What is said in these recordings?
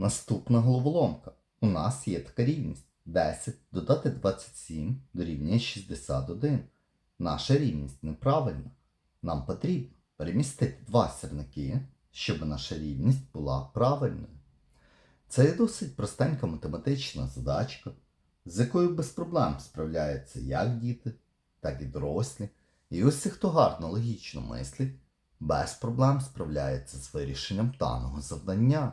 Наступна головоломка. У нас є така рівність. 10 додати 27 дорівнює 61. Наша рівність неправильна. Нам потрібно перемістити два сірники, щоб наша рівність була правильною. Це є досить простенька математична задачка, з якою без проблем справляються як діти, так і дорослі. І усі, хто гарно логічно мислить, без проблем справляється з вирішенням даного завдання.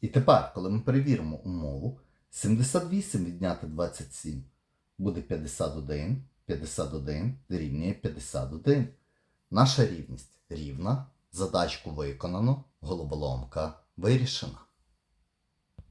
І тепер, коли ми перевіримо умову, 78 відняти 27 буде 51, 51 дорівнює 51. Наша рівність рівна, задачку виконано, головоломка вирішена.